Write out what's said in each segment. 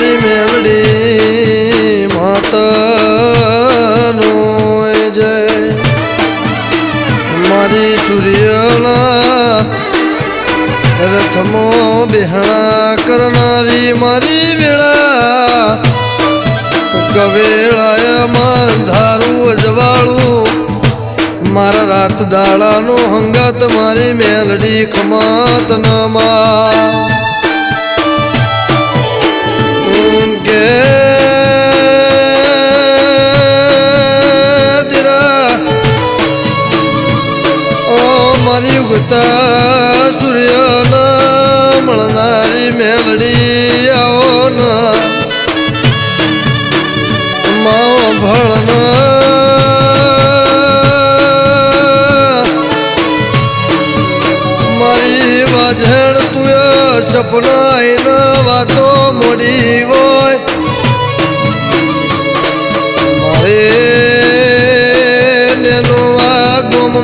મારી મેલડી માતાનો જય. મારી સૂર્યના રથમો બેહણા કરનારી મારી વેળા કવેળાય ધારું અજવાળું. મારા રાત દાડાનો હંગત મારી મેલડી ખમાત નમા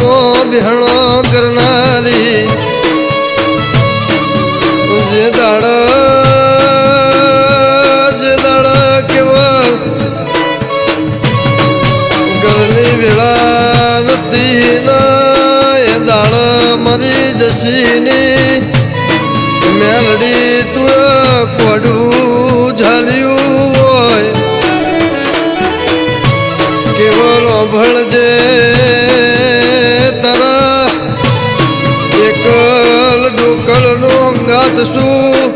ગોમમો બહેણો કરનારી જે દાડ જે દાડ કેવળ ઘરની વેળા નથી ના, એ દાળ મરી જશીની મેલડી તું કોડું ઝાલ્યું હોય. કેવળ ભળજે શું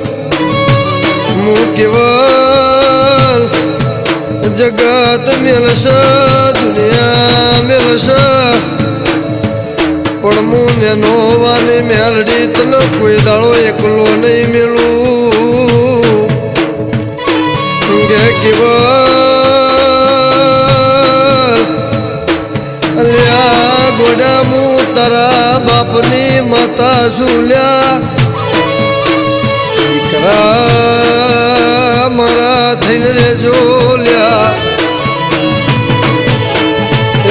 હું કેવલ જગત મેલશ, દુનિયા મેલશ. પણ હું નેનો વાની મેલડી તને કોઈ દાડો એકલો નહીં મેળું કે કેવલ અલ્યા ગોડા હું તારા બાપની માતા સુલ્યા મારા થઈને રેજો લ્યા.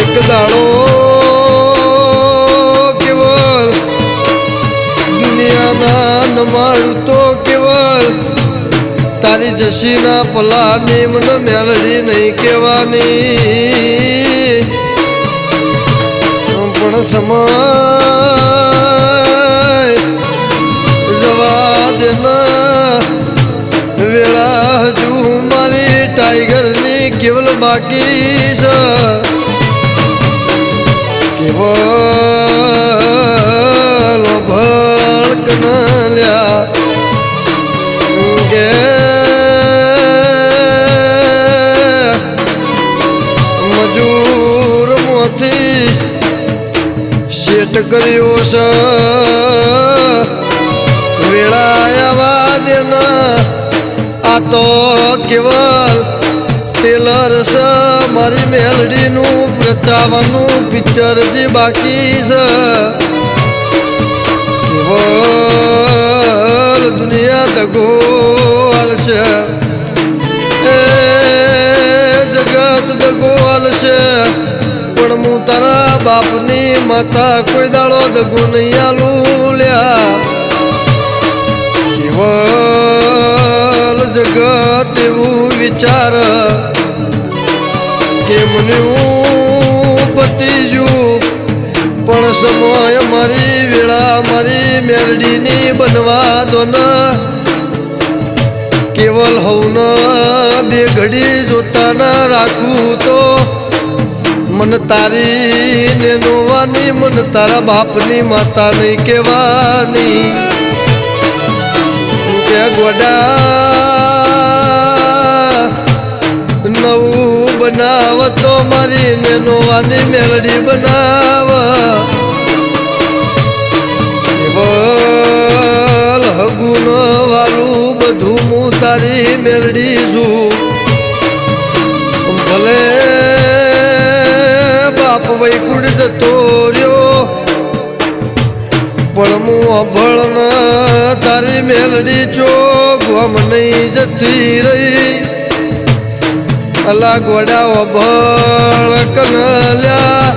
એક દાડો કેવળ દુનિયાના નમાડું તો કેવળ તારી જશીના પલાની મને મેલડી નહીં કહેવાની. પણ સમય જવા દેના મારી ટાઈગરની કેવલ બાકી છે? કેવલ ભળક ન લ્યા. કે મજૂર મોથી શેટ કર્યો છે? વેળાયા દેના આ તો કેવલ ટેલર છે. મારી મેલડીનું રચાવાનું પિક્ચર જે બાકી છે. કેવલ દુનિયા દગો છે. એ જગત દગો છે. પણ હું તારા બાપની માતા કોઈ દાડો દગો નહીં આલું લ્યા. જગત એવું વિચાર કે મને હું પતીજું પણ સમય મારી વેળા મારી મેરડીની બનવા દો કેવલ હવન બે ઘડી જોતા ના રાખું તો. મન તારી ને નોવાની, મન તારા બાપની માતા નહીં કહેવાની. ગોડા નવું બનાવ તો મારી ને નોવાની મેલડી બનાવ. કેવલ વાલું બધું હું તારી મેળડી છું. ભલે બાપ વૈકુંઠ જતો પણ હું તારી મેલડી ચોક ગમ નહીં જતી રહી. અલા ગોડા અભળ કનલ્યા,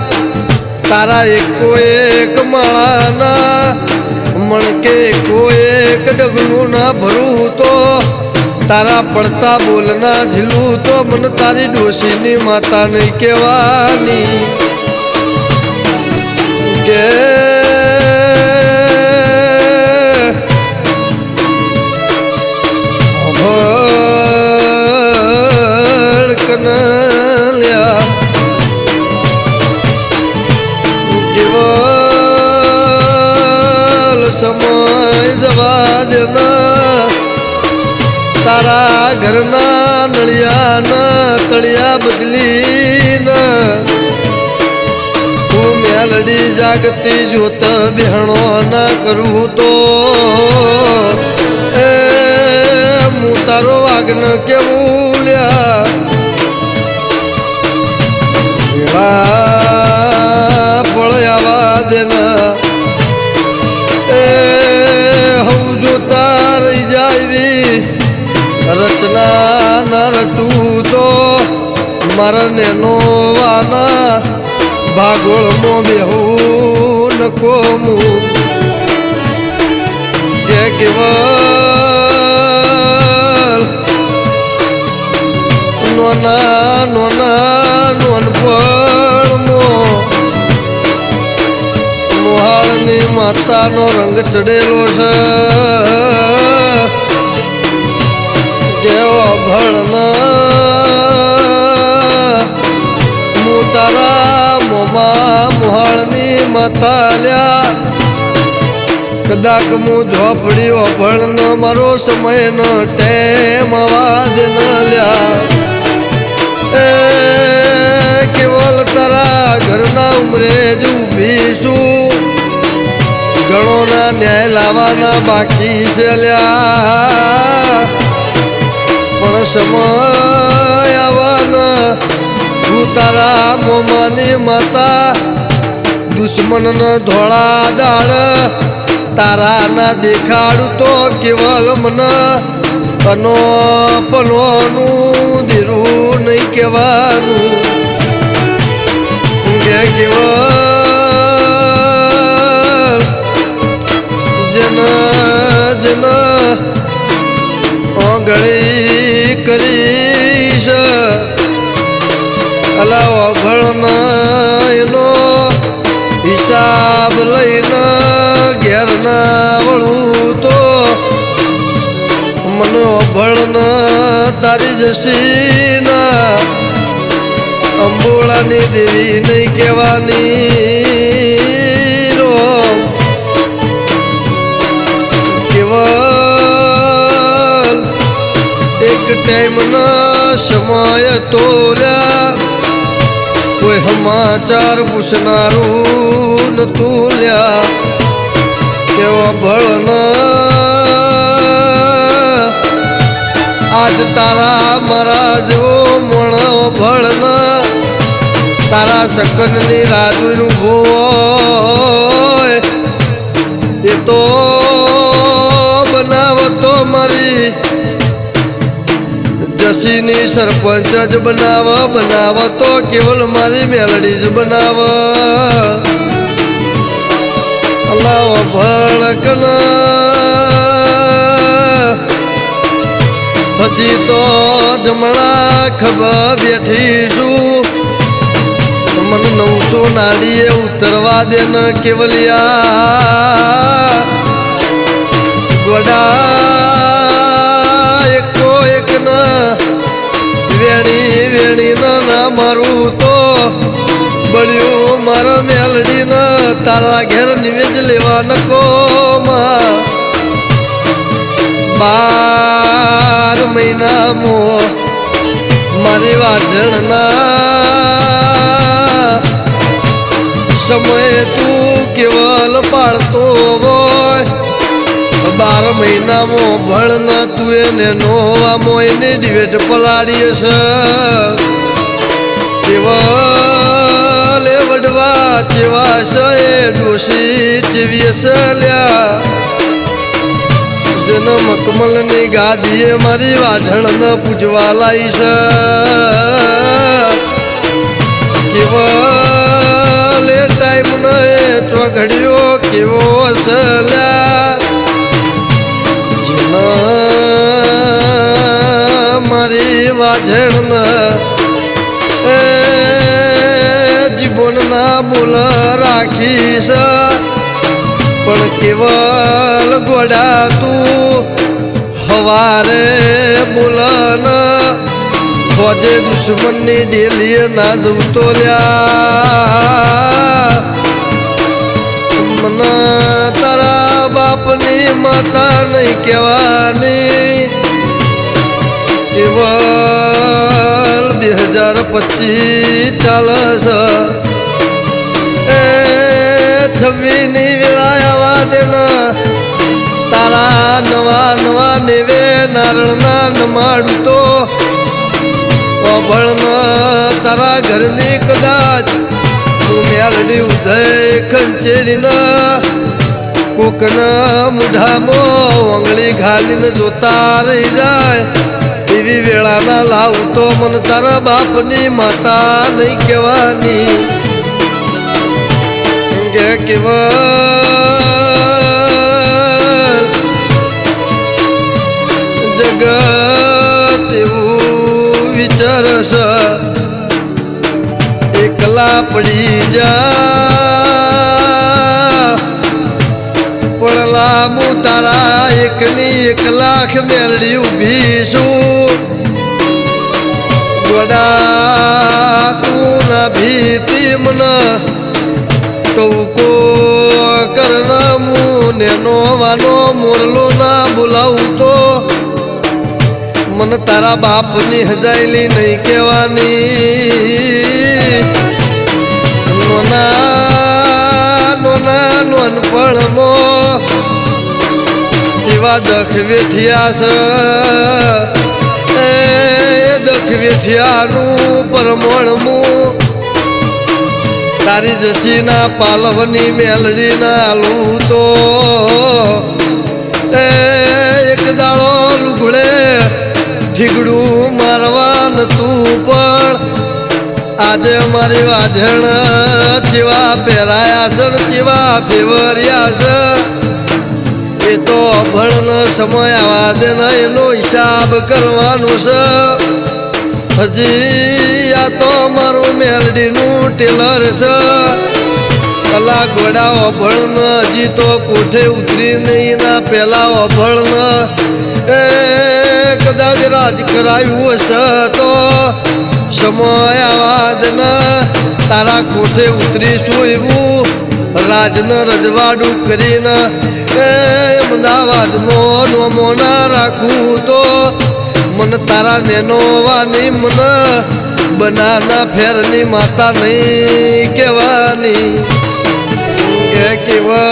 તારા એકો એક માળાના મણકે એકો એક ડગલું ના ભરું તો, તારા પડતા બોલના ઝીલું તો, મને તારી ડોશીની માતા નહીં કહેવાની. કે બદલીને હું મેલડી જાગતી જોત બહેણો ના કરું તો. એ હું તારો વાગ્ન કેવું લ્યા? દેના એ હું જોતા રહી જાયવી. રચના ન રચું તો. મારા નેનો વાના ભાગોળમાં બેહું ન કોમું કે કેવલ નોના નોના નોનપણમો મોહાળની માતાનો રંગ ચડેલો છે. કેવો ભળના તારા મોમાં મોહળની મથાલ્યા. લ્યા કદાચ હું ઝોપડી ઓભળનો મારો સમયનો ટેમ અવાજ ન લ્યા. એ કેવલ તારા ઘરના ઉમરે જ છું. ગણોના ન્યાય લાવવાના બાકી છે લ્યા. પણ સમય આવવાના તું તારા મોમાની માતા, દુશ્મનને ધોળા દાળ તારા ના દેખાડું તો કેવલ મન અનો પનોનું ધીરું નહીં કહેવાનું. કેવલ જન જન, ઓગળી કરીશ અલાવો ભળના એનો હિસાબ લઈને ઘેર ના વળું તો મને ભળના તારી જશી ના અંબોળાની દેવી નહીં કહેવાની એક ટાઈમના સમય તોલ્યા કોઈ સમાચાર પૂછનારું નતું લ્યા. કેવા ભળના. આજ તારા મારા જેવો મણો ભળના. તારા સકનની રાજુનું ભોય સરપંચ જ બનાવ બનાવ તો કેવલ મારી મેલડી જ બનાવ. અલાવ ભડકના. હજી તો જમણા ખબર બેઠી છું મને નવસો નાડીએ ઉતરવા દે ન કેવલિયા. મારું તો બળ્યું મારા મેલડી ન તારા ઘેર નિવેજ લેવા નકો બાર બાર મહિનામાં મારી વાજણના સમયે તું કેવલ પાડતો હોય. બાર મહિનામાં ભણ તું એને નોવામાં એને ડિવેટ પલાડીએ છે. કેવલ લે વડવા ચેવા છે એ ડોશી ચેવીએ સલ્યા. લ્યા જન મકમલની ગાદીએ મારી વાઢણ પૂજવા લાઈ છે કેવલ એ ટાઈમ ને ચોઘડ્યો કેવો સલ્યા. જન મારી વાઢણ એ મૂલ રાખીશ. પણ કેવલ ગોડા તું હવારે બોલન ફોજે દુશ્મનની ડેલીએ ના જવતો લ્યા. મને તારા બાપની માતા નહીં કહેવાની. કેવલ બે હજાર પચીસ ચાલસ એ છવ્વીની વેળા આવા દેના તારા નવા નવા નેવે નારણના નમાડું તો. અભણ તારા ઘરની કદાચ હું મેલડી ઉદય ખંચેરીના. કોકના મુઢામાં વંગળી ઘાલીને જોતા રહી જાય. એવી વેળાના લાવ તો મને તારા બાપની માતા નહીં કહેવાની. કે કેવલ જગત એવું વિચારસ એકલા પડી જા. પડલા હું તારા એકની એક લાખ મેળડી ઊભી છું. ગોડા તું ના ભીતી મને ટોકો કરનામું નેનો વાનો મોરલો ના બોલાવું તો. મને તારા બાપની હજાયેલી નહીં કહેવાની. નોના નોના નોનપણમો જેવા દખ વેઠિયા છે એ દખ વેઠિયાનું પરમણમું. તારી જસીના પાલવની મેલડીના આલું તો એ એક દાડો લુગડે ઠીગડું મારવાન તું પણ આજે મારી વાજણ જેવા પહેરાયા છે જેવા ફેવર્યા છે. એ તો અભણ સમય આવા દે એનો હિસાબ કરવાનો છે. હજી આ તો મારું મેલડીનું ટેલર છે. કલા ગોડા અભણ હજી તો કોઠે ઉતરી નહીં ના પેલા અભણ એ, કદાચ રાજ કરાયું હશે તો સમય આવાદ તારા કોઠે ઉતરીશું એવું રાજન રજવાડું કરીને. એ અમદાવાદમાં નોમો ના રાખું તો મને તારા નેનોવાની મન, બનાના ફેરની માતા નહીં કહેવાની. કે કેવા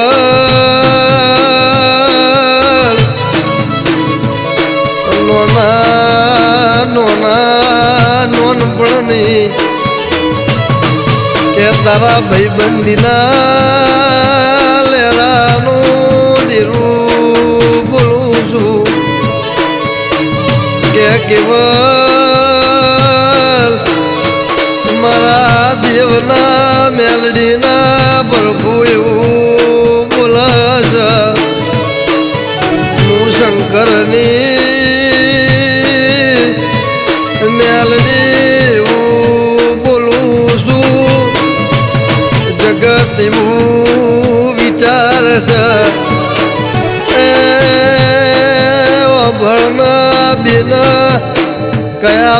નોના નોના નોનપણની કે તારા ભાઈબંધીના લેરાનું દીરું કે કેવલ મારા દેવના મેલડીના પ્રભુ એવું બોલાશે. હું શંકરની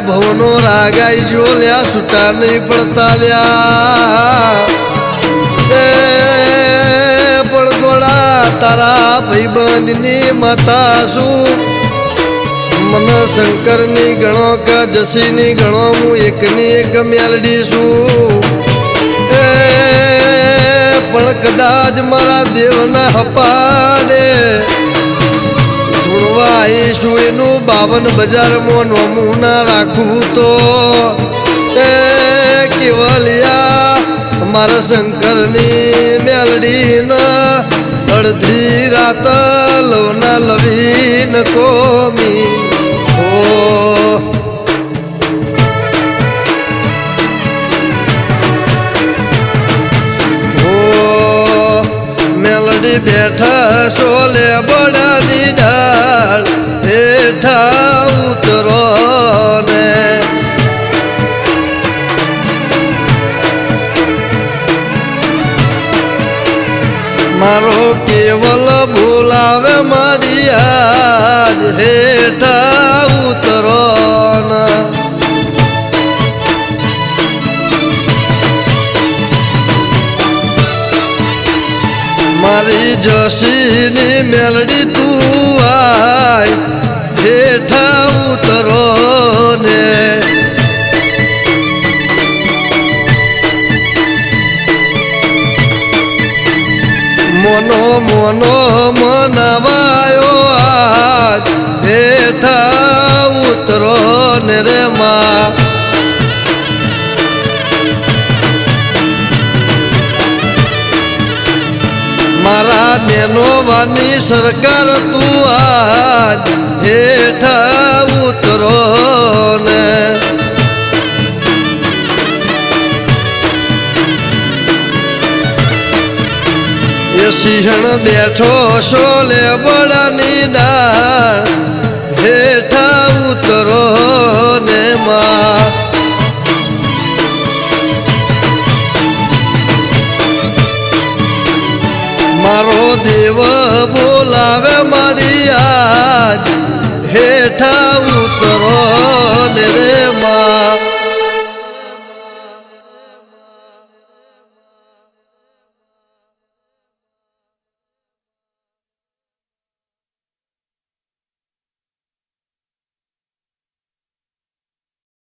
ભવનો રાગાઈ જો લ્યા છૂટા નહીં પડતા લ્યા. પણ ગોળા તારા ભાઈબંધની માતા શું? મને શંકરની ગણો કે જસીની ગણો, હું એકની એક મેલડી છું. પણ કદાચ મારા દેવના હપાડે ધૂણવા આવીશું, એનું બાવન બજારમાં નમૂના રાખવું તો. એ કેવલિયા મારા શંકરની મેલડીના અડધી રાત લવના ઢોલી બેઠા સોલે બડાની ડાળ હેઠા ઉતરો ને. મારો કેવલ ભૂલાવે મારી આજ હેઠા ઉતરો મારી જસીની મેલડી તું આય, હેઠા ઉતરો ને. મોનો મોનો મનાવાયો આજ, હેઠા ઉતરો ને રે. નેનોવાની સરકાર તું આજ હેઠા ઉતરો ને. એ સિંહણ બેઠો શોલે બળાની ના હેઠા ઉતરો ને માં. દેવ બોલાવે મારી આજ હેઠા ઉતરો ને